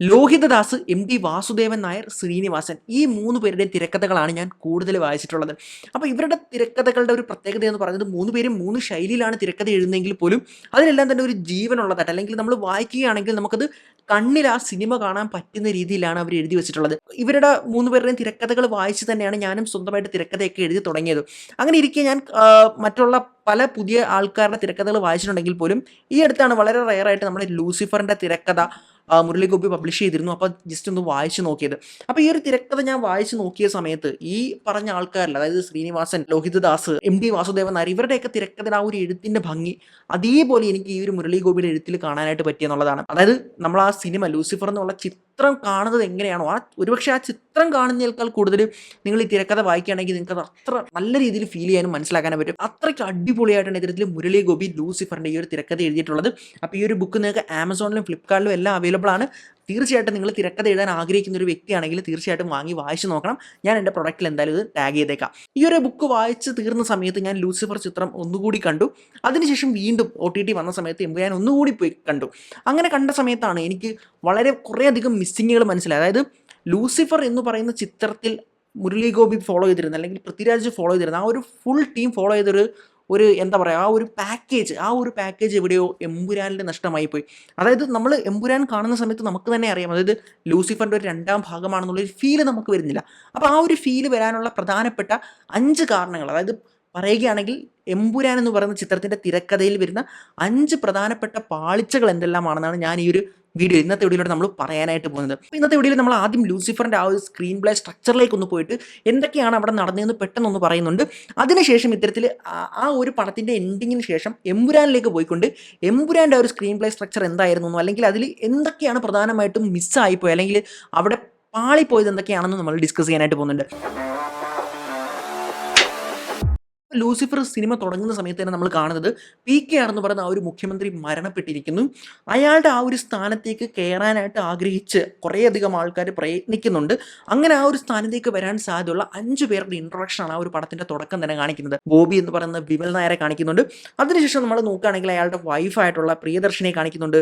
Lohithadas M D Vasudevan Nair Sreenivasan ഈ മൂന്ന് പേരുടെയും തിരക്കഥകളാണ് ഞാൻ കൂടുതൽ വായിച്ചിട്ടുള്ളത്. അപ്പോൾ ഇവരുടെ തിരക്കഥകളുടെ ഒരു പ്രത്യേകത എന്ന് പറയുന്നത് മൂന്ന് പേരും മൂന്ന് ശൈലിയിലാണ് തിരക്കഥ എഴുതുന്നതെങ്കിൽ പോലും അതിലെല്ലാം തന്നെ ഒരു ജീവനുള്ളതായിട്ട് അല്ലെങ്കിൽ നമ്മൾ വായിക്കുകയാണെങ്കിൽ നമുക്കത് കണ്ണിൽ ആ സിനിമ കാണാൻ പറ്റുന്ന രീതിയിലാണ് അവർ എഴുതി വെച്ചിട്ടുള്ളത്. ഇവരുടെ മൂന്ന് പേരുടെയും തിരക്കഥകൾ വായിച്ച് തന്നെയാണ് ഞാനും സ്വന്തമായിട്ട് തിരക്കഥയൊക്കെ എഴുതി തുടങ്ങിയത്. അങ്ങനെ ഇരിക്കെ ഞാൻ മറ്റുള്ള പല പുതിയ ആൾക്കാരുടെ തിരക്കഥകൾ വായിച്ചിട്ടുണ്ടെങ്കിൽ പോലും ഈ അടുത്താണ് വളരെ റയറായിട്ട് നമ്മുടെ ലൂസിഫറിന്റെ തിരക്കഥ ആ, മുരളി ഗോപി പബ്ലിഷ് ചെയ്തിരുന്നു. അപ്പോൾ ജസ്റ്റ് ഒന്ന് വായിച്ചു നോക്കിയത്. അപ്പോൾ ഈ ഒരു തിരക്കഥ ഞാൻ വായിച്ചു നോക്കിയ സമയത്ത് ഈ പറഞ്ഞ ആൾക്കാരിൽ അതായത് ശ്രീനിവാസൻ ലോഹിതദാസ് എം ഡി വാസുദേവൻ നായർ ഇവരുടെയൊക്കെ തിരക്കഥയിൽ ആ ഒരു എഴുത്തിന്റെ ഭംഗി അതേപോലെ എനിക്ക് ഈ ഒരു മുരളി ഗോപിയുടെ എഴുത്തിൽ കാണാനായിട്ട് പറ്റിയെന്നുള്ളതാണ്. അതായത് നമ്മൾ ആ സിനിമ ലൂസിഫർ എന്നുള്ള ചിത്രം കാണുന്നത് എങ്ങനെയാണോ ആ ഒരുപക്ഷെ ആ ചിത്രം കാണുന്നതിനേക്കാൾ കൂടുതൽ നിങ്ങൾ ഈ തിരക്കഥ വായിക്കുകയാണെങ്കിൽ നിങ്ങൾക്ക് അത് അത്ര നല്ല രീതിയിൽ ഫീൽ ചെയ്യാനും മനസ്സിലാക്കാനും പറ്റും. അത്രയ്ക്ക് അടിപൊളിയായിട്ടാണ് ഇത്തരത്തിൽ മുരളി ഗോപി ലൂസിഫറിന്റെ ഈ ഒരു തിരക്കഥ എഴുതിയിട്ടുള്ളത്. അപ്പോൾ ഈ ഒരു ബുക്ക് നിങ്ങൾക്ക് ആമസോണിലും ഫ്ലിപ്കാർട്ടിലും എല്ലാം അവൈലബിൾ ആണ്. തീർച്ചയായിട്ടും നിങ്ങൾ തിരക്കഥ എഴുതാൻ ആഗ്രഹിക്കുന്ന ഒരു വ്യക്തിയാണെങ്കിൽ തീർച്ചയായിട്ടും വാങ്ങി വായിച്ചു നോക്കണം. ഞാൻ എന്റെ പ്രൊഡക്റ്റിൽ എന്തായാലും ഇത് ടാഗ് ചെയ്തേക്കാം. ഈ ഒരു ബുക്ക് വായിച്ച് തീർന്ന സമയത്ത് ഞാൻ ലൂസിഫർ ചിത്രം ഒന്നുകൂടി കണ്ടു. അതിനുശേഷം വീണ്ടും ഒ ടി ടി വന്ന സമയത്ത് എമ്പ് ഞാൻ ഒന്നുകൂടി പോയി കണ്ടു. അങ്ങനെ കണ്ട സമയത്താണ് എനിക്ക് വളരെ കുറേയധികം മിസ്സിങ്ങുകൾ മനസ്സിലായത്. അതായത് ലൂസിഫർ എന്ന് പറയുന്ന ചിത്രത്തിൽ മുരളി ഗോപി ഫോളോ ചെയ്തിരുന്ന അല്ലെങ്കിൽ പൃഥ്വിരാജ് ഫോളോ ചെയ്തിരുന്ന ആ ഒരു ഫുൾ ടീം ഫോളോ ചെയ്തൊരു ഒരു എന്താ പറയുക ആ ഒരു പാക്കേജ് ആ ഒരു പാക്കേജ് എവിടെയോ എമ്പുരാനിൽ നഷ്ടമായി പോയി. അതായത് നമ്മൾ എമ്പുരാൻ കാണുന്ന സമയത്ത് നമുക്ക് തന്നെ അറിയാം. അതായത് ലൂസിഫറിന്റെ ഒരു രണ്ടാം ഭാഗമാണെന്നുള്ളൊരു ഫീൽ നമുക്ക് വരുന്നില്ല. അപ്പോൾ ആ ഒരു ഫീൽ വരാനുള്ള പ്രധാനപ്പെട്ട അഞ്ച് കാരണങ്ങൾ അതായത് പറയുകയാണെങ്കിൽ എമ്പുരാൻ എന്ന് പറയുന്ന ചിത്രത്തിന്റെ തിരക്കഥയിൽ വരുന്ന അഞ്ച് പ്രധാനപ്പെട്ട പാളിച്ചകൾ എന്തെല്ലാമാണെന്നാണ് ഞാൻ ഈ ഒരു വീഡിയോ ഇന്നത്തെ വീഡിയോയിലൂടെ നമ്മൾ പറയാനായിട്ട് പോകുന്നത്. അപ്പോൾ ഇന്നത്തെ വീഡിയോയിൽ നമ്മൾ ആദ്യം ലൂസിഫറിന്റെ ആ ഒരു സ്ക്രീൻ പ്ലേ സ്ട്രക്ചറിലേക്ക് ഒന്ന് പോയിട്ട് എന്തൊക്കെയാണ് അവിടെ നടന്നതെന്ന് പെട്ടെന്നൊന്ന് പറയുന്നുണ്ട്. അതിനുശേഷം ഇത്തരത്തിൽ ആ- ഒരു പടത്തിന്റെ എൻഡിങ്ങിന് ശേഷം എമ്പുരാനിലേക്ക് പോയിക്കൊണ്ട് എമ്പുരാന്റെ ഒരു സ്ക്രീൻ പ്ലേ സ്ട്രക്ചർ എന്തായിരുന്നു അല്ലെങ്കിൽ അതിൽ എന്തൊക്കെയാണ് പ്രധാനമായിട്ടും മിസ്സായിപ്പോയി അല്ലെങ്കിൽ അവിടെ പാളിപ്പോയത് എന്തൊക്കെയാണെന്ന് നമ്മൾ ഡിസ്കസ് ചെയ്യാനായിട്ട് പോകുന്നുണ്ട്. ലൂസിഫർ സിനിമ തുടങ്ങുന്ന സമയത്ത് തന്നെ നമ്മൾ കാണുന്നത് പി കെ ആർ എന്ന് പറയുന്ന ആ ഒരു മുഖ്യമന്ത്രി മരണപ്പെട്ടിരിക്കുന്നു. അയാളുടെ ആ ഒരു സ്ഥാനത്തേക്ക് കയറാനായിട്ട് ആഗ്രഹിച്ച് കുറേയധികം ആൾക്കാർ പ്രയത്നിക്കുന്നുണ്ട്. അങ്ങനെ ആ ഒരു സ്ഥാനത്തേക്ക് വരാൻ സാധ്യതയുള്ള അഞ്ചു പേരുടെ ഇൻട്രൊഡക്ഷനാണ് ആ ഒരു പടത്തിന്റെ തുടക്കം തന്നെ കാണിക്കുന്നത്. ബോബി എന്ന് പറയുന്ന വിമൽ നായരെ കാണിക്കുന്നുണ്ട്. അതിനുശേഷം നമ്മൾ നോക്കുകയാണെങ്കിൽ അയാളുടെ വൈഫായിട്ടുള്ള പ്രിയദർശിനെ കാണിക്കുന്നുണ്ട്.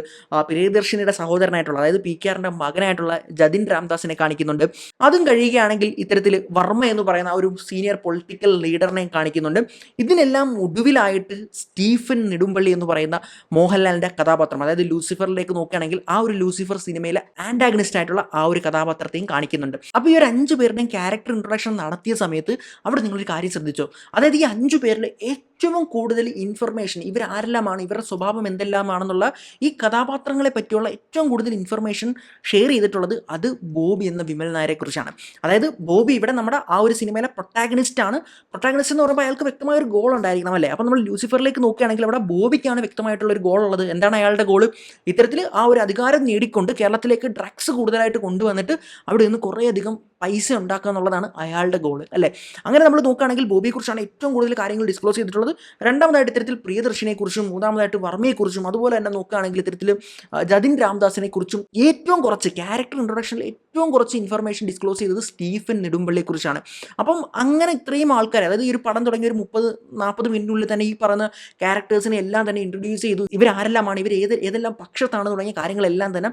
പ്രിയദർശിനിയുടെ സഹോദരനായിട്ടുള്ള അതായത് പി കെ ആറിന്റെ മകനായിട്ടുള്ള ജതിൻ രാംദാസിനെ കാണിക്കുന്നുണ്ട്. അതും കഴിയുകയാണെങ്കിൽ ഇത്തരത്തിൽ വർമ്മ എന്ന് പറയുന്ന ആ ഒരു സീനിയർ പൊളിറ്റിക്കൽ ലീഡറിനെ കാണിക്കുന്നുണ്ട്. ഇതിനെല്ലാം ഒടുവിലായിട്ട് സ്റ്റീഫൻ നെടുമ്പള്ളി എന്ന് പറയുന്ന മോഹൻലാലിന്റെ കഥാപാത്രം അതായത് ലൂസിഫറിലേക്ക് നോക്കുകയാണെങ്കിൽ ആ ഒരു ലൂസിഫർ സിനിമയിലെ ആന്റാഗണിസ്റ്റ് ആയിട്ടുള്ള ആ ഒരു കഥാപാത്രത്തെയും കാണിക്കുന്നുണ്ട്. അപ്പോൾ ഈ ഒരു അഞ്ചു പേരുടെയും ക്യാരക്ടർ ഇൻട്രൊഡക്ഷൻ നടത്തിയ സമയത്ത് അവിടെ നിങ്ങളൊരു കാര്യം ശ്രദ്ധിച്ചോ? അതായത് ഈ അഞ്ച് പേരിൽ ഏറ്റവും കൂടുതൽ ഇൻഫർമേഷൻ ഇവരാരെല്ലാമാണ് ഇവരുടെ സ്വഭാവം എന്തെല്ലാമാണെന്നുള്ള ഈ കഥാപാത്രങ്ങളെ പറ്റിയുള്ള ഏറ്റവും കൂടുതൽ ഇൻഫർമേഷൻ ഷെയർ ചെയ്തിട്ടുള്ളത് അത് ബോബി എന്ന വിമൽ നായരെക്കുറിച്ചാണ് അതായത് ബോബി ഇവിടെ നമ്മുടെ ആ ഒരു സിനിമയിലെ പ്രൊട്ടാഗണിസ്റ്റ് ആണ്. പ്രൊട്ടാഗണിസ്റ്റ് എന്ന് പറയുമ്പോൾ അയാൾക്ക് വ്യക്തമായ ഒരു ഗോൾ ഉണ്ടായിരിക്കണം അല്ലേ? അപ്പോൾ നമ്മൾ ലൂസിഫറിലേക്ക് നോക്കുകയാണെങ്കിൽ അവിടെ ബോബിക്കാണ് വ്യക്തമായിട്ടുള്ള ഒരു ഗോൾ ഉള്ളത്. എന്താണ് അയാളുടെ ഗോൾ ഇത്തരത്തിൽ ആ ഒരു അധികാരം നേടിക്കൊണ്ട് കേരളത്തിലേക്ക് ഡ്രഗ്സ് കൂടുതലായിട്ട് കൊണ്ടുവന്നിട്ട് അവിടെ നിന്ന് കുറേയധികം പൈസ ഉണ്ടാക്കുക എന്നുള്ളതാണ് അയാളുടെ ഗോൾ അല്ലേ? അങ്ങനെ നമ്മൾ നോക്കുകയാണെങ്കിൽ ബോബിയെക്കുറിച്ചാണ് ഏറ്റവും കൂടുതൽ കാര്യങ്ങൾ ഡിസ്ക്ലോസ് ചെയ്തിട്ടുള്ളത്. രണ്ടാമതായിട്ട് ഇത്തരത്തിൽ പ്രിയദർശിനെക്കുറിച്ചും മൂന്നാമതായിട്ട് വർമ്മയെക്കുറിച്ചും അതുപോലെ തന്നെ നോക്കുകയാണെങ്കിൽ ഇത്തരത്തിൽ ജതിൻ രാംദാസിനെക്കുറിച്ചും ഏറ്റവും കുറച്ച് ക്യാരക്ടർ ഇൻട്രൊഡക്ഷനിൽ ഏറ്റവും കുറച്ച് ഇൻഫർമേഷൻ ഡിസ്ക്ലോസ് ചെയ്തത് സ്റ്റീഫൻ നെടുമ്പള്ളിയെക്കുറിച്ചാണ്. അപ്പം അങ്ങനെ ഇത്രയും ആൾക്കാർ അതായത് ഈ ഒരു പടം തുടങ്ങിയ ഒരു മുപ്പത് നാൽപ്പത് മിനിറ്റിനുള്ളിൽ തന്നെ ഈ പറയുന്ന ക്യാരക്ടേഴ്സിനെ എല്ലാം തന്നെ ഇൻട്രൊഡ്യൂസ് ചെയ്തു. ഇവരാരെല്ലാമാണ് ഇവർ ഏത് ഏതെല്ലാം പക്ഷത്താണ് തുടങ്ങിയ കാര്യങ്ങളെല്ലാം തന്നെ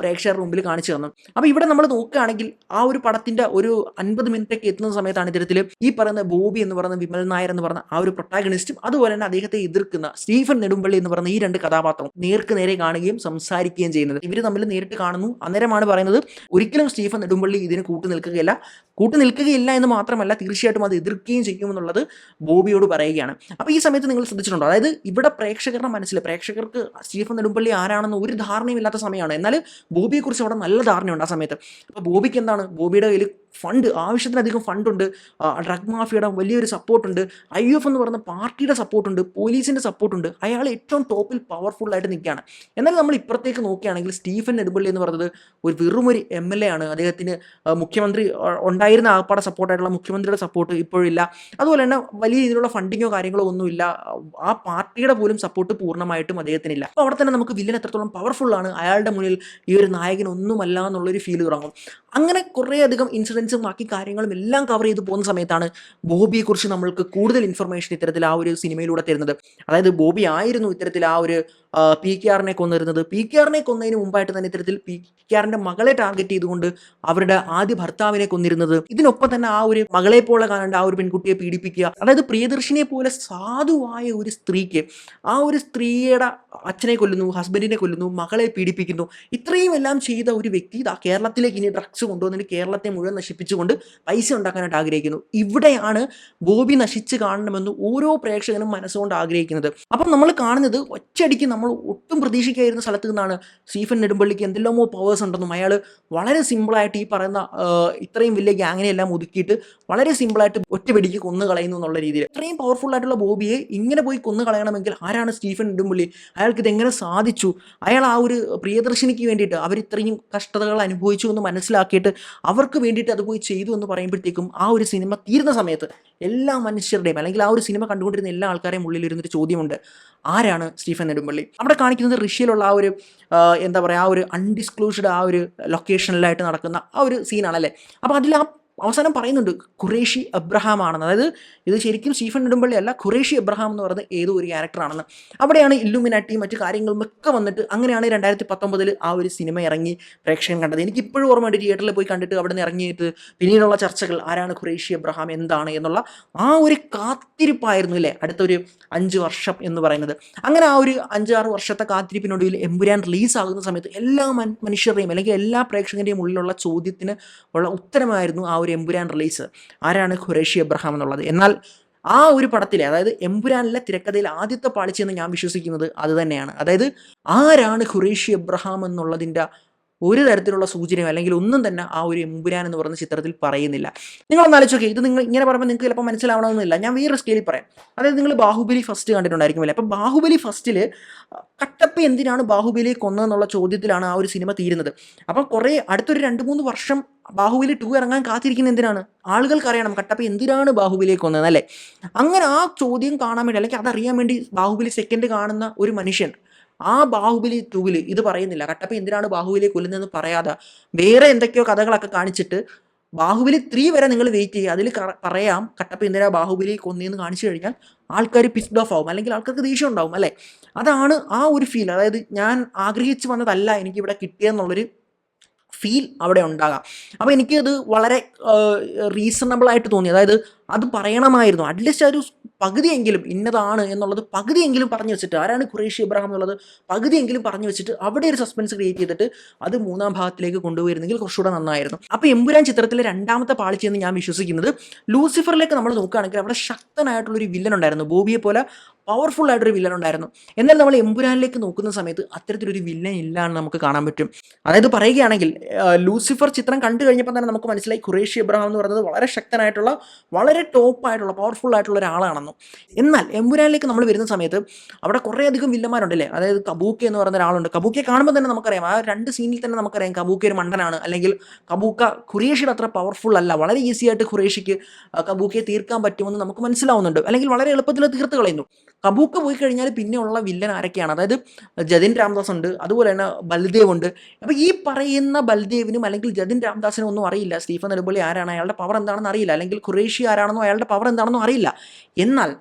പ്രേക്ഷകരുടെ മുമ്പിൽ കാണിച്ചു തന്നു. അപ്പോൾ ഇവിടെ നമ്മൾ നോക്കുകയാണെങ്കിൽ ആ ഒരു പടത്തിന്റെ ഒരു അൻപത് മിനിറ്റൊക്കെ എത്തുന്ന സമയത്താണ് ഇത്തരത്തിൽ ഈ പറയുന്ന ബോബി എന്ന് പറയുന്ന വിമൽ നായർ എന്ന് പറഞ്ഞ ആ ഒരു പ്രൊട്ടാഗണിസ്റ്റും അതുപോലെ തന്നെ അദ്ദേഹത്തെ എതിർക്കുന്ന സ്റ്റീഫൻ നെടുമ്പള്ളി എന്ന് പറയുന്ന ഈ രണ്ട് കഥാപാത്രം നേർക്ക് നേരെ കാണുകയും സംസാരിക്കുകയും ചെയ്യുന്നത്. ഇവർ തമ്മിൽ നേരിട്ട് കാണുന്നു. അന്നേരമാണ് പറയുന്നത് ഒരിക്കലും സ്റ്റീഫൻ നെടുമ്പള്ളി ഇതിന് കൂട്ടു കൂട്ടുനിൽക്കുകയില്ല കൂട്ടു നിൽക്കുകയില്ല എന്ന് മാത്രമല്ല തീർച്ചയായിട്ടും അത് എതിർക്കുകയും ചെയ്യുമെന്നുള്ളത് ബോബിയോട് പറയുകയാണ്. അപ്പോൾ ഈ സമയത്ത് നിങ്ങൾ ശ്രദ്ധിച്ചിട്ടുണ്ടോ? അതായത് ഇവിടെ പ്രേക്ഷകരുടെ മനസ്സിൽ പ്രേക്ഷകർക്ക് സ്റ്റീഫൻ നെടുമ്പള്ളി ആരാണെന്ന് ഒരു ധാരണയും ഇല്ലാത്ത സമയമാണ്. എന്നാൽ ബോബിയെക്കുറിച്ച് അവിടെ നല്ല ധാരണയുണ്ട് ആ സമയത്ത്. അപ്പോൾ ബോബിക്ക് എന്താണ്? ബോബിയുടെ കയ്യിൽ ഫണ്ട് ആവശ്യത്തിലധികം ഫണ്ടുണ്ട് ഡ്രഗ് മാഫിയുടെ വലിയൊരു സപ്പോർട്ടുണ്ട് ഐ എഫ് എന്ന് പറയുന്ന പാർട്ടിയുടെ സപ്പോർട്ടുണ്ട് പോലീസിന്റെ സപ്പോർട്ടുണ്ട് അയാൾ ഏറ്റവും ടോപ്പിൽ പവർഫുള്ളായിട്ട് നിൽക്കുകയാണ്. എന്നാൽ നമ്മൾ ഇപ്പുറത്തേക്ക് നോക്കുകയാണെങ്കിൽ സ്റ്റീഫൻ നെടുമ്പള്ളി എന്ന് പറയുന്നത് ഒരു വെറും ഒരു എം എൽ എ ആണ്. അദ്ദേഹത്തിന് മുഖ്യമന്ത്രി ഉണ്ടായിരുന്ന ആപ്പാടെ സപ്പോർട്ടായിട്ടുള്ള മുഖ്യമന്ത്രിയുടെ സപ്പോർട്ട് ഇപ്പോഴില്ല. അതുപോലെ തന്നെ വലിയ രീതിയിലുള്ള ഫണ്ടിങ്ങോ കാര്യങ്ങളോ ഒന്നുമില്ല. ആ പാർട്ടിയുടെ പോലും സപ്പോർട്ട് പൂർണമായിട്ടും അദ്ദേഹത്തിനില്ല. അപ്പോൾ അവിടെ തന്നെ നമുക്ക് വില്ലൻ എത്രത്തോളം പവർഫുള്ളാണ് അയാളുടെ മുന്നിൽ ഈ ഒരു നായകൻ ഒന്നുമല്ല എന്നുള്ളൊരു ഫീൽ തുടങ്ങും അങ്ങനെ കുറേയധികം ഇൻസിഡൻസും ബാക്കി കാര്യങ്ങളും എല്ലാം കവർ ചെയ്ത് പോകുന്ന സമയത്താണ് ബോബിയെക്കുറിച്ച് നമ്മൾക്ക് കൂടുതൽ ഇൻഫർമേഷൻ ഇത്തരത്തിൽ ആ ഒരു സിനിമയിലൂടെ തരുന്നത്. അതായത് ബോബി ആയിരുന്നു ഇത്തരത്തിൽ ആ ഒരു പി കെ ആറിനെ കൊന്നിരുന്നത്. പി കെ ആറിനെ കൊന്നതിന് മുമ്പായിട്ട് തന്നെ ഇത്തരത്തിൽ പി കെ ആറിന്റെ മകളെ ടാർഗറ്റ് ചെയ്തുകൊണ്ട് അവരുടെ ആദ്യ ഭർത്താവിനെ കൊന്നിരുന്നത്. ഇതിനൊപ്പം തന്നെ ആ ഒരു മകളെ പോലെ കാണേണ്ട ആ ഒരു പെൺകുട്ടിയെ പീഡിപ്പിക്കുക. അതായത് പ്രിയദർശിനെ പോലെ സാധുവായ ഒരു സ്ത്രീക്ക് ആ ഒരു സ്ത്രീയുടെ അച്ഛനെ കൊല്ലുന്നു ഹസ്ബൻഡിനെ കൊല്ലുന്നു മകളെ പീഡിപ്പിക്കുന്നു. ഇത്രയും എല്ലാം ചെയ്ത ഒരു വ്യക്തി കേരളത്തിലേക്ക് ഇനി ഡ്രഗ്സ് കൊണ്ടുവന്നിട്ട് കേരളത്തെ മുഴുവൻ നശിപ്പിച്ചുകൊണ്ട് പൈസ ഉണ്ടാക്കാനായിട്ട് ആഗ്രഹിക്കുന്നു. ഇവിടെയാണ് ബോബി നശിച്ച് കാണണമെന്ന് ഓരോ പ്രേക്ഷകനും മനസ്സുകൊണ്ട് ആഗ്രഹിക്കുന്നത്. അപ്പം നമ്മൾ കാണുന്നത് ഒറ്റയടിക്ക് നമ്മൾ ഒട്ടും പ്രതീക്ഷിക്കായിരുന്ന സ്ഥലത്ത് നിന്നാണ് സ്റ്റീഫൻ നെടുമ്പള്ളിക്ക് എന്തെല്ലാമോ പവേഴ്സ് ഉണ്ടെന്നും അയാൾ വളരെ സിമ്പിളായിട്ട് ഈ പറയുന്ന ഇത്രയും വലിയ ഗ്യാങ്ങിനെ എല്ലാം ഒതുക്കിയിട്ട് വളരെ സിമ്പിളായിട്ട് ഒറ്റപിടിക്ക് കൊന്നു കളയുന്നു എന്നുള്ള രീതിയിൽ. ഇത്രയും പവർഫുൾ ആയിട്ടുള്ള ബോബിയെ ഇങ്ങനെ പോയി കൊന്നു കളയണമെങ്കിൽ ആരാണ് സ്റ്റീഫൻ നെടുമ്പള്ളി? അയാൾക്ക് ഇതെങ്ങനെ സാധിച്ചു? അയാൾ ആ ഒരു പ്രിയദർശിനിക്ക് വേണ്ടിയിട്ട് അവർ ഇത്രയും കഷ്ടതകൾ അനുഭവിച്ചു എന്ന് മനസ്സിലാക്കിയിട്ട് അവർക്ക് വേണ്ടിയിട്ട് അത് പോയി ചെയ്തു എന്ന് പറയുമ്പോഴത്തേക്കും ആ ഒരു സിനിമ തീരുന്ന സമയത്ത് എല്ലാ മനുഷ്യരുടെയും അല്ലെങ്കിൽ ആ ഒരു സിനിമ കണ്ടുകൊണ്ടിരുന്ന എല്ലാ ആൾക്കാരെയും ഉള്ളിലിരുന്നൊരു ചോദ്യമുണ്ട്. ആരാണ് സ്റ്റീഫൻ നെടുമ്പള്ളി? അവിടെ കാണിക്കുന്നത് റഷ്യയിലുള്ള ആ ഒരു എന്താ പറയുക ആ ഒരു അൺഡിസ്ക്ലോസ്ഡ് ആ ഒരു ലൊക്കേഷനിലായിട്ട് നടക്കുന്ന ആ ഒരു സീനാണല്ലേ അപ്പോൾ അതിൽ ആ അവസാനം പറയുന്നുണ്ട് ഖുറേഷി അബ്രഹാം ആണെന്ന് അതായത് ഇത് ശരിക്കും സ്റ്റീഫൻ നെടുമ്പള്ളി അല്ല ഖുറേഷി അബ്രഹാം എന്ന് പറയുന്ന ഏതോ ഒരു ക്യാരക്ടറാണെന്ന്. അവിടെയാണ് ഇല്ലുമിനാട്ടി മറ്റു കാര്യങ്ങളും ഒക്കെ വന്നിട്ട് അങ്ങനെയാണ് രണ്ടായിരത്തി പത്തൊമ്പതിൽ ആ ഒരു സിനിമ ഇറങ്ങി പ്രേക്ഷകൻ കണ്ടത്. എനിക്ക് ഇപ്പോഴും ഓർമ്മയുണ്ട് തിയേറ്ററിൽ പോയി കണ്ടിട്ട് അവിടെ നിന്ന് ഇറങ്ങിയിട്ട് പിന്നീടുള്ള ചർച്ചകൾ ആരാണ് ഖുറേഷി അബ്രഹാം എന്താണ് എന്നുള്ള ആ ഒരു കാത്തിരിപ്പായിരുന്നു അല്ലേ അടുത്തൊരു അഞ്ച് വർഷം എന്ന് പറയുന്നത്. അങ്ങനെ ആ ഒരു അഞ്ചാറ് വർഷത്തെ കാത്തിരിപ്പിനൊടുവിൽ എമ്പുരാൻ റിലീസ് ആകുന്ന സമയത്ത് എല്ലാ മനുഷ്യരുടെയും അല്ലെങ്കിൽ എല്ലാ പ്രേക്ഷകന്റെയും ഉള്ളിലുള്ള ചോദ്യത്തിന് ഉള്ള ഉത്തരമായിരുന്നു ആ എമ്പുരാൻ റിലീസ് ആരാണ് ഖുറേഷി എബ്രഹാം എന്നുള്ളത്. എന്നാൽ ആ ഒരു പടത്തിലെ അതായത് എമ്പുരാനിലെ തിരക്കഥയിൽ ആദ്യത്തെ പാളിച്ചെന്ന് ഞാൻ വിശ്വസിക്കുന്നത് അത് തന്നെയാണ്. അതായത് ആരാണ് ഖുറേഷി എബ്രഹാം എന്നുള്ളതിന്റെ ഒരു തരത്തിലുള്ള സൂചനയോ അല്ലെങ്കിൽ ഒന്നും തന്നെ ആ ഒരു എമ്പുരാൻ എന്ന് പറയുന്ന ചിത്രത്തിൽ പറയുന്നില്ല. നിങ്ങൾ ആലോചിച്ചോക്കെ ഇത് നിങ്ങൾ ഇങ്ങനെ പറയുമ്പോൾ നിങ്ങൾക്ക് ചിലപ്പോൾ മനസ്സിലാവണമെന്നില്ല. ഞാൻ വേറെ സ്കെയിലിൽ പറയാം. അതായത് നിങ്ങൾ ബാഹുബലി ഫസ്റ്റ് കണ്ടിട്ടുണ്ടായിരിക്കുമല്ലേ? അപ്പം ബാഹുബലി ഫസ്റ്റിൽ കട്ടപ്പ എന്തിനാണ് ബാഹുബലിയെ കൊന്നതെന്നുള്ള ചോദ്യത്തിലാണ് ആ ഒരു സിനിമ തീരുന്നത്. അപ്പം കുറേ അടുത്തൊരു രണ്ട് മൂന്ന് വർഷം ബാഹുബലി ടു ഇറങ്ങാൻ കാത്തിരിക്കുന്ന എന്തിനാണ്? ആളുകൾക്ക് അറിയണം കട്ടപ്പ എന്തിനാണ് ബാഹുബലിയെ കൊന്നത് അല്ലേ അങ്ങനെ ആ ചോദ്യം കാണാൻ വേണ്ടി അല്ലെങ്കിൽ അതറിയാൻ വേണ്ടി ബാഹുബലി സെക്കൻഡ് കാണുന്ന ഒരു മനുഷ്യൻ ആ ബാഹുബലി ടൂവിൽ ഇത് പറയുന്നില്ല. കട്ടപ്പ എന്തിനാണ് ബാഹുബലിയെ കൊല്ലുന്നതെന്ന് പറയാതെ വേറെ എന്തൊക്കെയോ കഥകളൊക്കെ കാണിച്ചിട്ട് ബാഹുബലി ത്രീ വരെ നിങ്ങൾ വെയിറ്റ് ചെയ്യുക. അതിൽ പറയാം കട്ടപ്പ എന്തിനാ ബാഹുബലി കൊന്നിയെന്ന് കാണിച്ചു കഴിഞ്ഞാൽ ആൾക്കാർ പിസ്ഡ് ഓഫ് ആവും. അല്ലെങ്കിൽ ആൾക്കാർക്ക് ദേഷ്യം ഉണ്ടാവും അല്ലേ? അതാണ് ആ ഒരു ഫീൽ അതായത് ഞാൻ ആഗ്രഹിച്ചു വന്നതല്ല എനിക്കിവിടെ കിട്ടിയെന്നുള്ളൊരു ഫീൽ അവിടെ ഉണ്ടാകാം. അപ്പോൾ എനിക്കത് വളരെ റീസണബിൾ ആയിട്ട് തോന്നി. അതായത് അത് പറയണമായിരുന്നു. അറ്റ്ലീസ്റ്റ് ഒരു പകുതിയെങ്കിലും ഇന്നതാണ് എന്നുള്ളത് പകുതിയെങ്കിലും പറഞ്ഞു വെച്ചിട്ട് ആരാണ് ഖുറേഷി ഇബ്രാഹിം എന്നുള്ളത് പകുതിയെങ്കിലും പറഞ്ഞു വെച്ചിട്ട് അവിടെ ഒരു സസ്പെൻസ് ക്രിയേറ്റ് ചെയ്തിട്ട് അത് മൂന്നാം ഭാഗത്തിലേക്ക് കൊണ്ടുപോയിരുന്നെങ്കിൽ കുറച്ചുകൂടെ നന്നായിരുന്നു. അപ്പോൾ എമ്പുരാൻ ചിത്രത്തിലെ രണ്ടാമത്തെ പാളിച്ചെന്ന് ഞാൻ വിശ്വസിക്കുന്നത് ലൂസിഫറിലേക്ക് നമ്മൾ നോക്കുകയാണെങ്കിൽ അവിടെ ശക്തനായിട്ടുള്ളൊരു വില്ലൻ ഉണ്ടായിരുന്നു. ബോബിയെ പോലെ പവർഫുൾ ആയിട്ടൊരു വില്ലൻ ഉണ്ടായിരുന്നു. എന്നാൽ നമ്മൾ എമ്പുരാനിലേക്ക് നോക്കുന്ന സമയത്ത് അത്തരത്തിലൊരു വില്ലൻ ഇല്ല എന്ന് നമുക്ക് കാണാൻ പറ്റും. അതായത് പറയുകയാണെങ്കിൽ ലൂസിഫർ ചിത്രം കണ്ടു കഴിഞ്ഞപ്പോൾ തന്നെ നമുക്ക് മനസ്സിലായി ഖുറേഷി ഇബ്രാഹിം എന്ന് പറയുന്നത് വളരെ ശക്തനായിട്ടുള്ള വളരെ ടോപ്പ് ആയിട്ടുള്ള പവർഫുൾ ആയിട്ടുള്ള ഒരാളാണെന്നും. എന്നാൽ എമ്പുരാനിലേക്ക് നമ്മൾ വരുന്ന സമയത്ത് അവിടെ കുറേയധികം വില്ലന്മാരുണ്ടല്ലേ അതായത് കബൂക്ക എന്ന് പറയുന്ന ഒരാളുണ്ട്. കബൂക്കെ കാണുമ്പോൾ തന്നെ നമുക്കറിയാം ആ രണ്ട് സീനിൽ തന്നെ നമുക്കറിയാം കബൂക്ക ഒരു മണ്ടനാണ്. അല്ലെങ്കിൽ കബൂക്ക ഖുറേഷിയുടെ അത്ര പവർഫുൾ അല്ല. വളരെ ഈസി ആയിട്ട് ഖുറേഷിക്ക് കബൂക്കയെ തീർക്കാൻ പറ്റുമെന്ന് നമുക്ക് മനസ്സിലാവുന്നുണ്ട്. അല്ലെങ്കിൽ വളരെ എളുപ്പത്തിൽ തീർത്ത് കളയുന്നു. കബൂക്ക പോയി കഴിഞ്ഞാൽ പിന്നെയുള്ള വില്ലൻ ആരൊക്കെയാണ്? അതായത് ജതിൻ രാംദാസ് ഉണ്ട്. അതുപോലെ തന്നെ ബൽദേവ് ഉണ്ട്. അപ്പോൾ ഈ പറയുന്ന ബൽദേവിനും അല്ലെങ്കിൽ ജതിൻ രാംദാസിനും ഒന്നും അറിയില്ല. സ്റ്റീഫൻ നെടുമ്പള്ളി ആരാണ്? അയാളുടെ പവർ എന്താണെന്ന് അറിയില്ല. അല്ലെങ്കിൽ ഖുറേഷി ആരാണെന്നോ അയാളുടെ പവർ എന്താണെന്നോ അറിയില്ല. എന്നാൽ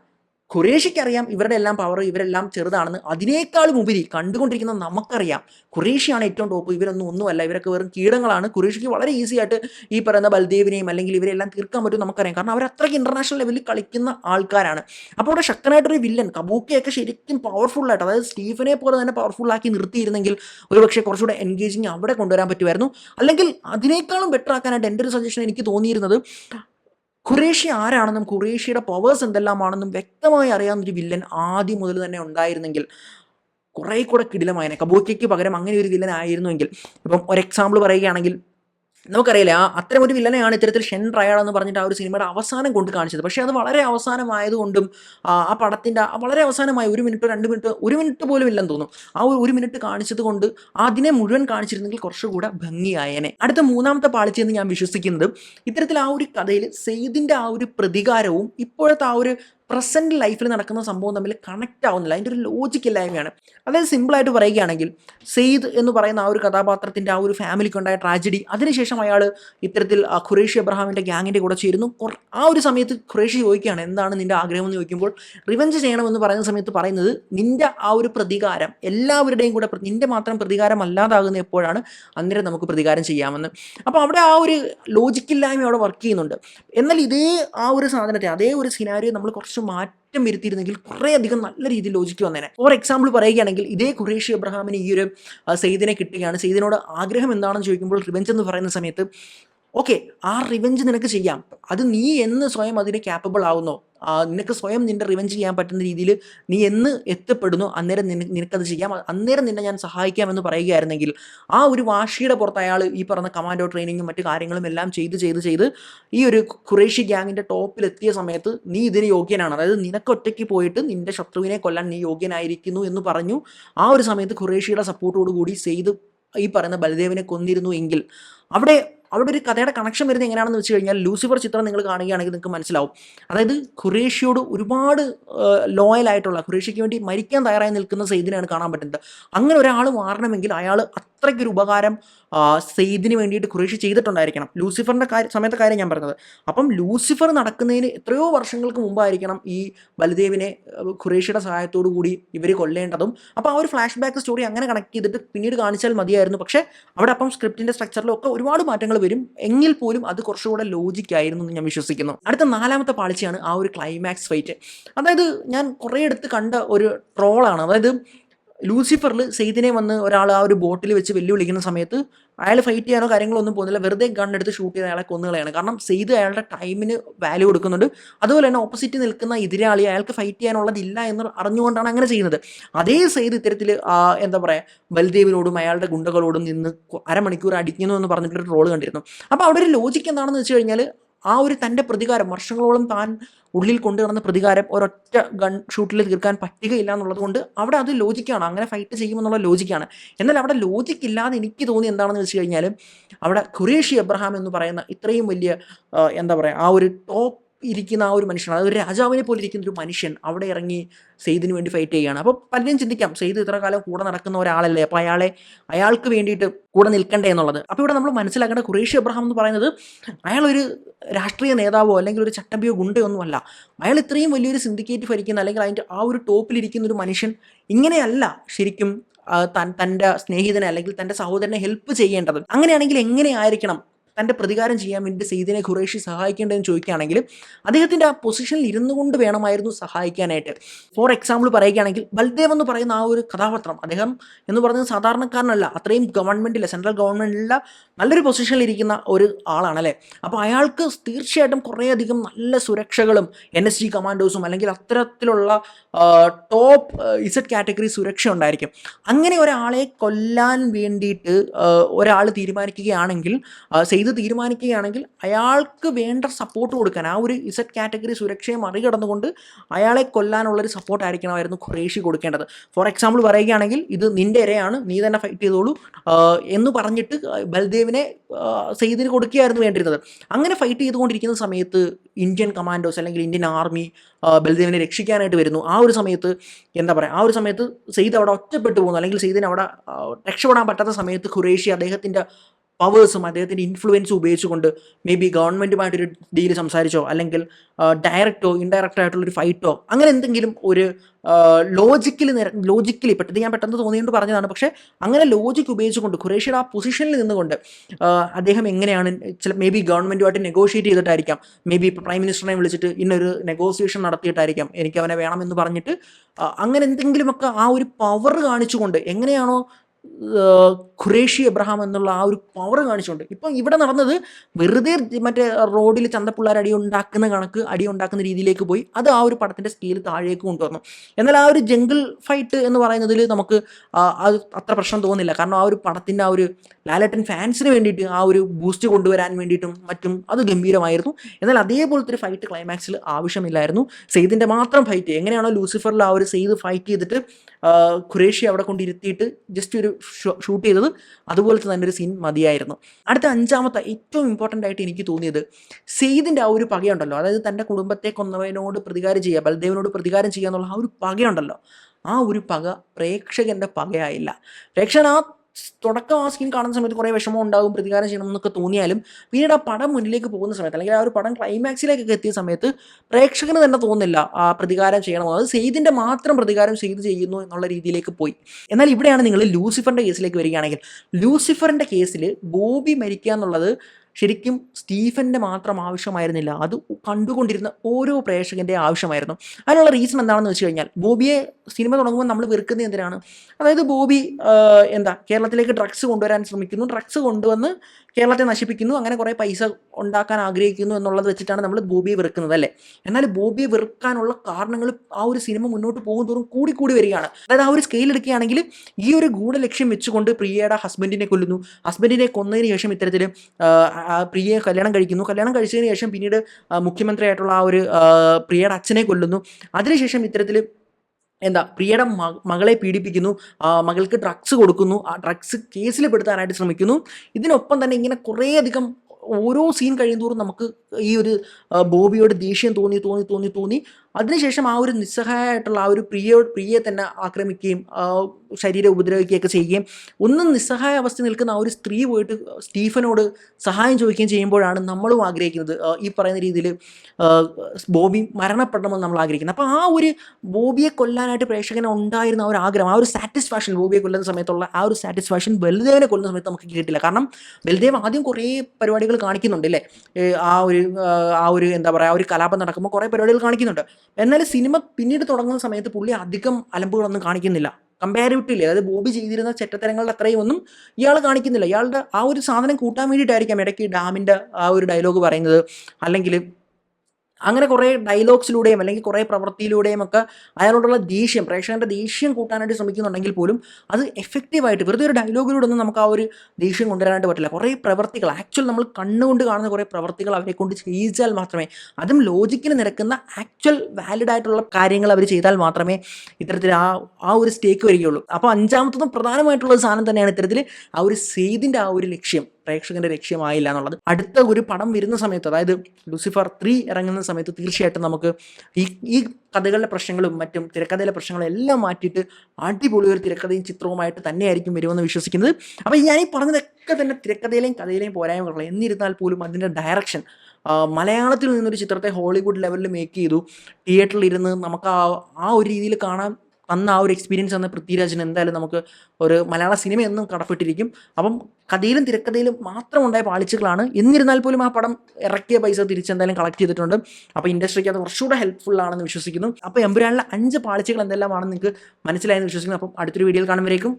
ഖുറേഷിക്ക് അറിയാം ഇവരുടെ എല്ലാം പവർ ഇവരെല്ലാം ചെറുതാണെന്ന്. അതിനേക്കാളും ഉപരി കണ്ടുകൊണ്ടിരിക്കുന്ന നമുക്കറിയാം. ഖുറേഷിയാണ് ഏറ്റവും ടോപ്പ് ഇവരൊന്നും ഒന്നുമല്ല. ഇവരൊക്കെ വെറും കീടങ്ങളാണ്. ഖുറേഷിക്ക് വളരെ ഈസി ആയിട്ട് ഈ പറയുന്ന ബൽദേവിനെയും അല്ലെങ്കിൽ ഇവരെല്ലാം തീർക്കാൻ പറ്റും നമുക്കറിയാം. കാരണം അവർ അത്രയ്ക്ക് ഇന്റർനാഷണൽ ലെവലിൽ കളിക്കുന്ന ആൾക്കാരാണ്. അപ്പോൾ അവിടെ ശക്തനായിട്ടൊരു വില്ലൻ കബൂക്കയൊക്കെ ശരിക്കും പവർഫുൾ ആയിട്ട് അതായത് സ്റ്റീഫനെ പോലെ തന്നെ പവർഫുൾ ആക്കി നിർത്തിയിരുന്നെങ്കിൽ ഒരുപക്ഷെ കുറച്ചുകൂടെ എൻഗേജിങ് അവിടെ കൊണ്ടുവരാൻ പറ്റുമായിരുന്നു. അല്ലെങ്കിൽ അതിനേക്കാളും ബെറ്റർ ആക്കാനായിട്ട് എന്റെ ഒരു സജഷൻ എനിക്ക് തോന്നിയിരുന്നത് ഖുറേഷി ആരാണെന്നും ഖുറേഷിയുടെ പവേഴ്സ് എന്തെല്ലാമാണെന്നും വ്യക്തമായി അറിയാവുന്നൊരു വില്ലൻ ആദ്യം മുതൽ തന്നെ ഉണ്ടായിരുന്നെങ്കിൽ കുറേ കൂടെ കിടിലമായനെ. കബൂക്കയ്ക്ക് പകരം അങ്ങനെ ഒരു വില്ലൻ ആയിരുന്നുവെങ്കിൽ. ഇപ്പം ഒരു എക്സാമ്പിൾ പറയുകയാണെങ്കിൽ നമുക്കറിയില്ല ആ അത്തരം ഒരു വില്ലനെയാണ് ഇത്തരത്തിൽ ഷെൻ റയാൾ എന്ന് പറഞ്ഞിട്ട് ആ ഒരു സിനിമയുടെ അവസാനം കൊണ്ട് കാണിച്ചത്. പക്ഷേ അത് വളരെ അവസാനമായതുകൊണ്ടും ആ പടത്തിന്റെ വളരെ അവസാനമായി ഒരു മിനിറ്റ് രണ്ട് മിനിറ്റ് ഒരു മിനിറ്റ് പോലും ഇല്ലെന്ന് തോന്നുന്നു ആ ഒരു മിനിറ്റ് കാണിച്ചത് കൊണ്ട് അതിനെ മുഴുവൻ കാണിച്ചിരുന്നെങ്കിൽ കുറച്ചുകൂടെ ഭംഗിയായേനെ. അടുത്ത മൂന്നാമത്തെ പാളിച്ചെന്ന് ഞാൻ വിശ്വസിക്കുന്നത് ഇത്തരത്തിൽ ആ ഒരു കഥയിൽ സെയ്ദിന്റെ ആ ഒരു പ്രതികാരവും ഇപ്പോഴത്തെ ആ ഒരു പ്രസന്റ് ലൈഫിൽ നടക്കുന്ന സംഭവം തമ്മിൽ കണക്റ്റ് ആവുന്നില്ല. അതിന്റെ ഒരു ലോജിക്ക് ഇല്ലായ്മയാണ്. അതായത് സിമ്പിളായിട്ട് പറയുകയാണെങ്കിൽ സെയ്ദ് എന്ന് പറയുന്ന ആ ഒരു കഥാപാത്രത്തിന്റെ ആ ഒരു ഫാമിലിക്ക് ഉണ്ടായ ട്രാജഡി അതിനുശേഷം അയാൾ ഇത്തരത്തിൽ ഖുറേഷി അബ്രഹാമിന്റെ ഗ്യാങ്ങിന്റെ കൂടെ ചേരുന്നു. ആ ഒരു സമയത്ത് ഖുറേഷി ചോദിക്കുകയാണ് എന്താണ് നിന്റെ ആഗ്രഹം എന്ന് ചോദിക്കുമ്പോൾ റിവഞ്ച് ചെയ്യണമെന്ന് പറയുന്ന സമയത്ത് പറയുന്നത് നിന്റെ ആ ഒരു പ്രതികാരം എല്ലാവരുടെയും കൂടെ നിന്റെ മാത്രം പ്രതികാരം അല്ലാതാകുന്ന എപ്പോഴാണ് അന്നേരം നമുക്ക് പ്രതികാരം ചെയ്യാമെന്ന്. അപ്പോൾ അവിടെ ആ ഒരു ലോജിക്കില്ലായ്മ അവിടെ വർക്ക് ചെയ്യുന്നുണ്ട്. എന്നാൽ ഇതേ ആ ഒരു സാധനത്തെ അതേ ഒരു സിനാരിയോ നമ്മൾ കുറച്ച് മാറ്റം വരുത്തിയിരുന്നെങ്കിൽ കുറേ അധികം നല്ല രീതിയിൽ ലോജിക്ക് വന്നേനെ. ഫോർ എക്സാമ്പിൾ പറയുകയാണെങ്കിൽ ഇതേ ഖുറേഷി അബ്രഹാമിന് ഈ ഒരു സെയ്ദിനെ കിട്ടുകയാണ്. സെയ്ദിനോട് ആഗ്രഹം എന്താണെന്ന് ചോദിക്കുമ്പോൾ റിവെഞ്ച് എന്ന് പറയുന്ന സമയത്ത് ഓക്കെ ആ റിവെഞ്ച് നിനക്ക് ചെയ്യാം. അത് നീ എന്ന് സ്വയം അതിന് ക്യാപ്പബിൾ ആവുന്നോ? നിനക്ക് സ്വയം നിന്റെ റിവെഞ്ച് ചെയ്യാൻ പറ്റുന്ന രീതിയിൽ നീ എന്ന് എത്തപ്പെടുന്നു അന്നേരം നിന- നിനക്കത് ചെയ്യാം. അന്നേരം നിന്നെ ഞാൻ സഹായിക്കാമെന്ന് പറയുകയായിരുന്നെങ്കിൽ ആ ഒരു വാശിയുടെ പുറത്ത് അയാൾ ഈ പറഞ്ഞ കമാൻഡോ ട്രെയിനിങ്ങും മറ്റു കാര്യങ്ങളും എല്ലാം ചെയ്ത് ചെയ്ത് ചെയ്ത് ഈ ഒരു ഖുറേഷി ഗ്യാങ്ങിന്റെ ടോപ്പിലെത്തിയ സമയത്ത് നീ ഇതിന് യോഗ്യനാണ്. അതായത് നിനക്ക് ഒറ്റയ്ക്ക് പോയിട്ട് നിന്റെ ശത്രുവിനെ കൊല്ലാൻ നീ യോഗ്യനായിരിക്കുന്നു എന്ന് പറഞ്ഞു ആ ഒരു സമയത്ത് ഖുറേഷിയുടെ സപ്പോർട്ടോടുകൂടി സെയ്ത് ഈ പറയുന്ന ബലദേവിനെ കൊന്നിരുന്നു എങ്കിൽ അവിടെ അവിടെ ഒരു കഥയുടെ കണക്ഷൻ വരുന്നത് എങ്ങനെയാണെന്ന് വെച്ച് കഴിഞ്ഞാൽ ലൂസിഫർ ചിത്രം നിങ്ങൾ കാണുകയാണെങ്കിൽ നിങ്ങൾക്ക് മനസ്സിലാവും. അതായത് ഖുറേഷിയോട് ഒരുപാട് ലോയൽ ആയിട്ടുള്ള ഖുറേഷിക്ക് വേണ്ടി മരിക്കാൻ തയ്യാറായി നിൽക്കുന്ന സെയ്ദിനെയാണ് കാണാൻ പറ്റുന്നത്. അങ്ങനെ ഒരാൾ മാറണമെങ്കിൽ അയാൾ അത്രയ്ക്കൊരു ഉപകാരം സെയ്ദിന് വേണ്ടിയിട്ട് ഖുറേഷി ചെയ്തിട്ടുണ്ടായിരിക്കണം. ലൂസിഫറിന്റെ കാര്യ സമയത്തെ കാര്യം ഞാൻ പറഞ്ഞത്. അപ്പം ലൂസിഫർ നടക്കുന്നതിന് എത്രയോ വർഷങ്ങൾക്ക് മുമ്പായിരിക്കണം ഈ ബലദേവിനെ ഖുറേഷിയുടെ സഹായത്തോടു കൂടി ഇവർ കൊല്ലേണ്ടതും. അപ്പോൾ ആ ഒരു ഫ്ലാഷ് ബാക്ക് സ്റ്റോറി അങ്ങനെ കണക്ട് ചെയ്തിട്ട് പിന്നീട് കാണിച്ചാൽ മതിയായിരുന്നു. പക്ഷേ അവിടെ അപ്പം സ്ക്രിപ്റ്റിന്റെ സ്ട്രക്ചറിലൊക്കെ ഒരുപാട് മാറ്റങ്ങൾ വരും. എങ്കിൽ പോലും അത് കുറച്ചുകൂടെ ലോജിക്കായിരുന്നു എന്ന് ഞാൻ വിശ്വസിക്കുന്നു. അടുത്ത നാലാമത്തെ പാളിച്ചയാണ് ആ ഒരു ക്ലൈമാക്സ് ഫൈറ്റ് അതായത് ഞാൻ കുറേ അടുത്ത് കണ്ട ഒരു ട്രോളാണ് അതായത് ലൂസിഫറിൽ സെയ്ദിനെ വന്ന് ഒരാൾ ആ ഒരു ബോട്ടിൽ വെച്ച് വെല്ലുവിളിക്കുന്ന സമയത്ത് അയാൾ ഫൈറ്റ് ചെയ്യാനോ കാര്യങ്ങളോ ഒന്നും പോകുന്നില്ല. വെറുതെ ഗൺ എടുത്ത് ഷൂട്ട് ചെയ്ത് അയാളെ കൊന്നുകളയാണ്. കാരണം സെയ്ദ് അയാളുടെ ടൈമിന് വാല്യൂ കൊടുക്കുന്നുണ്ട്. അതുപോലെ തന്നെ ഓപ്പോസിറ്റ് നിൽക്കുന്ന എതിരാളി അയാൾക്ക് ഫൈറ്റ് ചെയ്യാനുള്ളതില്ല എന്ന് അറിഞ്ഞുകൊണ്ടാണ് അങ്ങനെ ചെയ്യുന്നത്. അതേ സെയ്ദ് ഇത്തരത്തിൽ എന്താ പറയുക ബൽദേവിനോടും അയാളുടെ ഗുണ്ടകളോടും നിന്ന് അരമണിക്കൂർ അടിക്കുന്നു എന്ന് പറഞ്ഞിട്ടൊരു റോൾ കണ്ടിരുന്നു. അപ്പോൾ അവിടെ ഒരു ലോജിക്ക് എന്താണെന്ന് വെച്ച് കഴിഞ്ഞാൽ ആ ഒരു തന്റെ പ്രതികാരം വർഷങ്ങളോളം താൻ ഉള്ളിൽ കൊണ്ടു നടന്ന പ്രതികാരം ഒരൊറ്റ ഗൺ ഷൂട്ടിൽ തീർക്കാൻ പറ്റുകയില്ല എന്നുള്ളത് കൊണ്ട് അവിടെ അത് ലോജിക്കാണ്. അങ്ങനെ ഫൈറ്റ് ചെയ്യുമെന്നുള്ള ലോജിക്കാണ്. എന്നാൽ അവിടെ ലോജിക്ക് ഇല്ലാതെ എനിക്ക് തോന്നി എന്താണെന്ന് വെച്ച് കഴിഞ്ഞാൽ അവിടെ ഖുറേഷി എബ്രഹാം എന്ന് പറയുന്ന ഇത്രയും വലിയ എന്താ പറയുക ആ ഒരു ടോപ്പ് ഇരിക്കുന്ന ആ ഒരു മനുഷ്യൻ അതായത് ഒരു രാജാവിനെ പോലെ ഇരിക്കുന്ന ഒരു മനുഷ്യൻ അവിടെ ഇറങ്ങി സെയ്ദിന് വേണ്ടി ഫൈറ്റ് ചെയ്യുകയാണ്. അപ്പോൾ പലരും ചിന്തിക്കാം സെയ്ദ് ഇത്ര കാലം കൂടെ നടക്കുന്ന ഒരാളല്ലേ? അപ്പോൾ അയാളെ അയാൾക്ക് വേണ്ടിയിട്ട് കൂടെ നിൽക്കണ്ടേ എന്നുള്ളത്. അപ്പോൾ ഇവിടെ നമ്മൾ മനസ്സിലാക്കേണ്ട കുറേഷ് എബ്രഹാം എന്ന് പറയുന്നത് അയാൾ ഒരു രാഷ്ട്രീയ നേതാവോ അല്ലെങ്കിൽ ഒരു ചട്ടമ്പിയോ ഗുണ്ടയോ ഒന്നുമല്ല അയാൾ ഇത്രയും വലിയൊരു സിൻഡിക്കേറ്റ് ഭരിക്കുന്ന അല്ലെങ്കിൽ അതിന്റെ ആ ഒരു ടോപ്പിലിരിക്കുന്ന ഒരു മനുഷ്യൻ ഇങ്ങനെയല്ല ശരിക്കും തൻ തന്റെ സ്നേഹിതനെ അല്ലെങ്കിൽ തന്റെ സഹോദരനെ ഹെൽപ്പ് ചെയ്യേണ്ടത്. അങ്ങനെയാണെങ്കിൽ എങ്ങനെയായിരിക്കണം തന്റെ പ്രതികാരം ചെയ്യാൻ വേണ്ടി സെയ്ദിനെ ഖുറേഷി സഹായിക്കേണ്ടതെന്ന് ചോദിക്കുകയാണെങ്കിൽ അദ്ദേഹത്തിന്റെ ആ പൊസിഷനിൽ ഇരുന്നു കൊണ്ട് വേണമായിരുന്നു സഹായിക്കാനായിട്ട്. ഫോർ എക്സാമ്പിൾ പറയുകയാണെങ്കിൽ ബൽദേവ് എന്ന് പറയുന്ന ആ ഒരു കഥാപാത്രം അദ്ദേഹം എന്ന് പറയുന്നത് സാധാരണക്കാരനല്ല അത്രയും ഗവൺമെന്റിലെ സെൻട്രൽ ഗവൺമെന്റിലെ നല്ലൊരു പൊസിഷനിൽ ഇരിക്കുന്ന ഒരു ആളാണ് അല്ലേ അപ്പോൾ അയാൾക്ക് തീർച്ചയായിട്ടും കുറേയധികം നല്ല സുരക്ഷകളും എൻ എസ് ജി കമാൻഡോസും അല്ലെങ്കിൽ അത്തരത്തിലുള്ള ടോപ്പ് ഇസഡ് കാറ്റഗറി സുരക്ഷ ഉണ്ടായിരിക്കും. അങ്ങനെ ഒരാളെ കൊല്ലാൻ വേണ്ടിയിട്ട് ഒരാൾ തീരുമാനിക്കുകയാണെങ്കിൽ ആ, സെയ്ത് തീരുമാനിക്കുകയാണെങ്കിൽ അയാൾക്ക് വേണ്ട സപ്പോർട്ട് കൊടുക്കാൻ ആ ഒരു ഇസഡ് കാറ്റഗറി സുരക്ഷയെ മറികടന്നുകൊണ്ട് അയാളെ കൊല്ലാനുള്ളൊരു സപ്പോർട്ട് ആയിരിക്കണമായിരുന്നു ഖുറേഷി കൊടുക്കേണ്ടത്. ഫോർ എക്സാമ്പിൾ പറയുകയാണെങ്കിൽ ഇത് നിന്റെ ഇരയാണ് നീ തന്നെ ഫൈറ്റ് ചെയ്തോളൂ എന്ന് പറഞ്ഞിട്ട് ബൽദേവിനെ സെയ്ദിന് കൊടുക്കുകയായിരുന്നു വേണ്ടിയിരുന്നത്. അങ്ങനെ ഫൈറ്റ് ചെയ്തുകൊണ്ടിരിക്കുന്ന സമയത്ത് ഇന്ത്യൻ കമാൻഡോസ് അല്ലെങ്കിൽ ഇന്ത്യൻ ആർമി ബൽദേവിനെ രക്ഷിക്കാനായിട്ട് വരുന്നു. ആ ഒരു സമയത്ത് എന്താ പറയുക ആ ഒരു സമയത്ത് സെയ്ദ് അവിടെ ഒറ്റപ്പെട്ടു പോകുന്നു. അല്ലെങ്കിൽ സെയ്ദിന് അവിടെ രക്ഷപ്പെടാൻ പറ്റാത്ത സമയത്ത് ഖുറേഷി അദ്ദേഹത്തിന്റെ പവേഴ്സും അദ്ദേഹത്തിന്റെ ഇൻഫ്ലുവൻസ് ഉപയോഗിച്ചുകൊണ്ട് മേ ബി ഗവൺമെന്റുമായിട്ടൊരു ഡീൽ സംസാരിച്ചോ അല്ലെങ്കിൽ ഡയറക്റ്റോ ഇൻഡയറക്റ്റോ ആയിട്ടുള്ളൊരു ഫൈറ്റോ അങ്ങനെ എന്തെങ്കിലും ഒരു ലോജിക്കലി ലോജിക്കലി പെട്ടെന്ന് ഞാൻ പെട്ടെന്ന് തോന്നിയുകൊണ്ട് പറഞ്ഞതാണ്. പക്ഷേ അങ്ങനെ ലോജിക് ഉപയോഗിച്ചുകൊണ്ട് ഖുറേഷിയുടെ ആ പൊസിഷനിൽ നിന്നുകൊണ്ട് അദ്ദേഹം എങ്ങനെയാണ് ചില മേ ബി ഗവൺമെന്റുമായിട്ട് നെഗോഷിയേറ്റ് ചെയ്തിട്ടായിരിക്കാം മേ ബി ഇപ്പോൾ പ്രൈം മിനിസ്റ്ററിനെ വിളിച്ചിട്ട് ഇന്നൊരു നെഗോസിയേഷൻ നടത്തിയിട്ടായിരിക്കാം എനിക്ക് അവനെ വേണമെന്ന് പറഞ്ഞിട്ട് അങ്ങനെ എന്തെങ്കിലുമൊക്കെ ആ ഒരു പവർ കാണിച്ചുകൊണ്ട് എങ്ങനെയാണോ ഖുറേഷി എബ്രഹാം എന്നുള്ള ആ ഒരു പവർ കാണിച്ചുകൊണ്ട് ഇപ്പം ഇവിടെ നടന്നത് വെറുതെ മറ്റേ റോഡിൽ ചന്തപ്പിള്ളേർ അടി ഉണ്ടാക്കുന്ന കണക്ക് അടി ഉണ്ടാക്കുന്ന രീതിയിലേക്ക് പോയി അത് ആ ഒരു പടത്തിന്റെ സ്കെയിൽ താഴേക്ക് കൊണ്ടുവന്നു. എന്നാൽ ആ ഒരു ജംഗിൾ ഫൈറ്റ് എന്ന് പറയുന്നതിൽ നമുക്ക് അത്ര പ്രശ്നം തോന്നുന്നില്ല കാരണം ആ ഒരു പടത്തിന്റെ ആ ഒരു ലാലറ്റൻ ഫാൻസിന് വേണ്ടിയിട്ട് ആ ഒരു ബൂസ്റ്റ് കൊണ്ടുവരാൻ വേണ്ടിയിട്ടും മറ്റും അത് ഗംഭീരമായിരുന്നു. എന്നാൽ അതേപോലത്തെ ഒരു ഫൈറ്റ് ക്ലൈമാക്സിൽ ആവശ്യമില്ലായിരുന്നു. സെയ്ദിന്റെ മാത്രം ഫൈറ്റ് എങ്ങനെയാണോ ലൂസിഫറിൽ ആ ഒരു സെയ്ദ് ഫൈറ്റ് ചെയ്തിട്ട് ഖുറേഷി അവിടെ കൊണ്ടിരുത്തിയിട്ട് ജസ്റ്റ് ഒരു ഷൂട്ട് ചെയ്തത് തോന്നുന്നത് അതുപോലത്തെ തന്നെ ഒരു സീൻ മതിയായിരുന്നു. അടുത്ത അഞ്ചാമത്തെ ഏറ്റവും ഇമ്പോർട്ടന്റ് ആയിട്ട് എനിക്ക് തോന്നിയത് സെയ്ദിന്റെ ആ ഒരു പകയുണ്ടല്ലോ. അതായത് തന്റെ കുടുംബത്തെ കൊന്നവനോട് പ്രതികാരം ചെയ്യുക ബൽദേവിനോട് പ്രതികാരം ചെയ്യുക എന്നുള്ള ആ ഒരു പകയുണ്ടല്ലോ. ആ ഒരു പക പ്രേക്ഷകന്റെ പകയായില്ല. പ്രേക്ഷകൻ ആ തുടക്കം ആ സീൻ കാണുന്ന സമയത്ത് കുറേ വിഷമം ഉണ്ടാകും പ്രതികാരം ചെയ്യണം എന്നൊക്കെ തോന്നിയാലും പിന്നീട് ആ പടം മുന്നിലേക്ക് പോകുന്ന സമയത്ത് അല്ലെങ്കിൽ ആ ഒരു പടം ക്ലൈമാക്സിലേക്കൊക്കെ എത്തിയ സമയത്ത് പ്രേക്ഷകന് തന്നെ തോന്നില്ല ആ പ്രതികാരം ചെയ്യണം. അത് സെയ്തിന്റെ മാത്രം പ്രതികാരം ചെയ്ത് ചെയ്യുന്നു എന്നുള്ള രീതിയിലേക്ക് പോയി. എന്നാൽ ഇവിടെയാണ് നിങ്ങൾ ലൂസിഫറിന്റെ കേസിലേക്ക് വരികയാണെങ്കിൽ ലൂസിഫറിന്റെ കേസിൽ ബോബി മരിക്കുക എന്നുള്ളത് ശരിക്കും സ്റ്റീഫന്റെ മാത്രം ആവശ്യമായിരുന്നില്ല. അത് കണ്ടുകൊണ്ടിരുന്ന ഓരോ പ്രേക്ഷകന്റെ ആവശ്യമായിരുന്നു. അതിനുള്ള റീസൺ എന്താണെന്ന് വെച്ച് കഴിഞ്ഞാൽ ബോബിയെ സിനിമ തുടങ്ങുമ്പോൾ നമ്മൾ വെറുക്കുന്നത് എന്തിനാണ്? അതായത് ബോബി എന്താ കേരളത്തിലേക്ക് ഡ്രഗ്സ് കൊണ്ടുവരാൻ ശ്രമിക്കുന്നു. ഡ്രഗ്സ് കൊണ്ടുവന്ന് കേരളത്തെ നശിപ്പിക്കുന്നു അങ്ങനെ കുറേ പൈസ ഉണ്ടാക്കാൻ ആഗ്രഹിക്കുന്നു എന്നുള്ളത് വെച്ചിട്ടാണ് നമ്മൾ ബോബിയെ വെറുക്കുന്നത് അല്ലേ? എന്നാൽ ബോബിയെ വെറുക്കാനുള്ള കാരണങ്ങൾ ആ ഒരു സിനിമ മുന്നോട്ട് പോകുന്തോറും കൂടി കൂടി വരികയാണ്. അതായത് ആ ഒരു സ്കെയിൽ എടുക്കുകയാണെങ്കിൽ ഈ ഒരു ഗൂഢലക്ഷ്യം വെച്ചുകൊണ്ട് പ്രിയയുടെ ഹസ്ബൻഡിനെ കൊല്ലുന്നു. ഹസ്ബൻഡിനെ കൊന്നതിന് ശേഷം ഇത്തരത്തിൽ പ്രിയയെ കല്യാണം കഴിക്കുന്നു. കല്യാണം കഴിച്ചതിന് ശേഷം പിന്നീട് മുഖ്യമന്ത്രിയായിട്ടുള്ള ആ ഒരു പ്രിയയുടെ അച്ഛനെ കൊല്ലുന്നു. അതിനുശേഷം ഇത്തരത്തിൽ എന്താ പ്രിയയുടെ മകളെ പീഡിപ്പിക്കുന്നു മകൾക്ക് ഡ്രഗ്സ് കൊടുക്കുന്നു ആ ഡ്രഗ്സ് കേസിൽ പെടുത്താനായിട്ട് ശ്രമിക്കുന്നു. ഇതിനൊപ്പം തന്നെ ഇങ്ങനെ കുറേയധികം ഓരോ സീൻ കഴിയുന്തോറും നമുക്ക് ഈ ഒരു ബോബിയോട് ദേഷ്യം തോന്നി തോന്നി തോന്നി തോന്നി. അതിനുശേഷം ആ ഒരു നിസ്സഹായമായിട്ടുള്ള ആ ഒരു പ്രിയയോട് പ്രിയയെ തന്നെ ആക്രമിക്കുകയും ശരീരം ഉപദ്രവിക്കുകയൊക്കെ ചെയ്യുകയും ഒന്നും നിസ്സഹായ അവസ്ഥ നിൽക്കുന്ന ആ ഒരു സ്ത്രീ പോയിട്ട് സ്റ്റീഫനോട് സഹായം ചോദിക്കുകയും ചെയ്യുമ്പോഴാണ് നമ്മളും ആഗ്രഹിക്കുന്നത്. ഈ പറയുന്ന രീതിയിൽ ബോബി മരണപ്പെടണമെന്ന് നമ്മൾ ആഗ്രഹിക്കുന്നത്. അപ്പോൾ ആ ഒരു ബോബിയെ കൊല്ലാനായിട്ട് പ്രേക്ഷകന് ഉണ്ടായിരുന്ന ആ ഒരു ആഗ്രഹം ആ ഒരു സാറ്റിസ്ഫാക്ഷൻ ബോബിയെ കൊല്ലുന്ന സമയത്തുള്ള ആ ഒരു സാറ്റിസ്ഫാക്ഷൻ ബൽദേവിനെ കൊല്ലുന്ന സമയത്ത് നമുക്ക് കിട്ടില്ല കാരണം ബൽദേവ് ആദ്യം കുറേ പരിപാടികൾ കാണിക്കുന്നുണ്ട് അല്ലേ? ആ ഒരു ആ, ഒരു എന്താ പറയുക ആ ഒരു കലാപം നടക്കുമ്പോൾ കുറേ പരിപാടികൾ കാണിക്കുന്നുണ്ട്. എന്നാൽ സിനിമ പിന്നീട് തുടങ്ങുന്ന സമയത്ത് പുള്ളി അധികം അലമ്പുകളൊന്നും കാണിക്കുന്നില്ല. കമ്പാരിറ്റീവ്ലി അതായത് ബോബി ചെയ്തിരുന്ന ചെറ്റത്തരങ്ങളുടെ അത്രയും ഒന്നും ഇയാൾ കാണിക്കുന്നില്ല. ഇയാളുടെ ആ ഒരു സാധനം കൂട്ടാൻ വേണ്ടിയിട്ടായിരിക്കാം ഇടയ്ക്ക് ഡാമിന്റെ ആ ഒരു ഡയലോഗ് പറയുന്നത്. അല്ലെങ്കിൽ അങ്ങനെ കുറേ ഡയലോഗ്സിലൂടെയും അല്ലെങ്കിൽ കുറേ പ്രവൃത്തിയിലൂടെയും ഒക്കെ അയാളോടുള്ള ദേഷ്യം പ്രേക്ഷകന്റെ ദേഷ്യം കൂട്ടാനായിട്ട് ശ്രമിക്കുന്നുണ്ടെങ്കിൽ പോലും അത് എഫക്റ്റീവായിട്ട് വെറുതെ ഒരു ഡയലോഗിലൂടെ ഒന്നും നമുക്ക് ആ ഒരു ദേഷ്യം കൊണ്ടുവരാനായിട്ട് പറ്റില്ല. കുറേ പ്രവൃത്തികൾ ആക്ച്വൽ നമ്മൾ കണ്ണുകൊണ്ട് കാണുന്ന കുറേ പ്രവൃത്തികൾ അവരെ കൊണ്ട് ചെയ്യിച്ചാൽ മാത്രമേ അതും ലോജിക്കിന് നിരക്കുന്ന ആക്ച്വൽ വാലിഡ് ആയിട്ടുള്ള കാര്യങ്ങൾ അവർ ചെയ്താൽ മാത്രമേ ഇത്തരത്തിൽ ആ ആ ഒരു സ്റ്റേക്ക് വരികയുള്ളൂ. അപ്പോൾ അഞ്ചാമത്തതും പ്രധാനമായിട്ടുള്ള സാധനം തന്നെയാണ് ഇത്തരത്തിൽ ആ ഒരു സെയ്തിന്റെ ആ ഒരു ലക്ഷ്യം. പ്രേക്ഷകന്റെ ലക്ഷ്യമായില്ല എന്നുള്ളത്. അടുത്ത ഒരു പടം വരുന്ന സമയത്ത് അതായത് ലൂസിഫർ ത്രീ ഇറങ്ങുന്ന സമയത്ത് തീർച്ചയായിട്ടും നമുക്ക് ഈ ഈ കഥകളുടെ പ്രശ്നങ്ങളും മറ്റും തിരക്കഥയിലെ പ്രശ്നങ്ങളും എല്ലാം മാറ്റിയിട്ട് അടിപൊളി ഒരു തിരക്കഥയും ചിത്രവുമായിട്ട് തന്നെയായിരിക്കും വരുമെന്ന് വിശ്വസിക്കുന്നത്. അപ്പോൾ ഞാൻ ഈ പറഞ്ഞതൊക്കെ തന്നെ തിരക്കഥയിലെയും കഥയിലെയും പോരായ്മകളാണ്. എന്നിരുന്നാൽ പോലും അതിന്റെ ഡയറക്ഷൻ മലയാളത്തിൽ നിന്നൊരു ചിത്രത്തെ ഹോളിവുഡ് ലെവലിൽ മേക്ക് ചെയ്തു. തിയേറ്ററിൽ ഇരുന്ന് നമുക്ക് ആ ആ ഒരു രീതിയിൽ കാണാൻ അന്ന് ആ ഒരു എക്സ്പീരിയൻസ് അന്ന് പൃഥ്വിരാജിന് എന്തായാലും നമുക്ക് ഒരു മലയാള സിനിമ എന്നും കടപ്പെട്ടിരിക്കും. അപ്പം കഥയിലും തിരക്കഥയിലും മാത്രം ഉണ്ടായ പാളിച്ചകളാണ്. എന്നിരുന്നാൽ പോലും ആ പടം ഇറക്കിയ പൈസ തിരിച്ചെന്തായാലും കളക്ട് ചെയ്തിട്ടുണ്ട്. അപ്പോൾ ഇൻഡസ്ട്രിക്ക് അത് കുറച്ചുകൂടെ ഹെൽപ്ഫുൾ ആണെന്ന് വിശ്വസിക്കുന്നു. അപ്പോൾ എമ്പുരാനിലെ അഞ്ച് പാളിച്ചകൾ എന്തെല്ലാമാണെന്ന് നിങ്ങൾക്ക് മനസ്സിലായെന്ന് വിശ്വസിക്കുന്നു. അപ്പം അടുത്തൊരു വീഡിയോയിൽ കാണുമ്പോഴേക്കും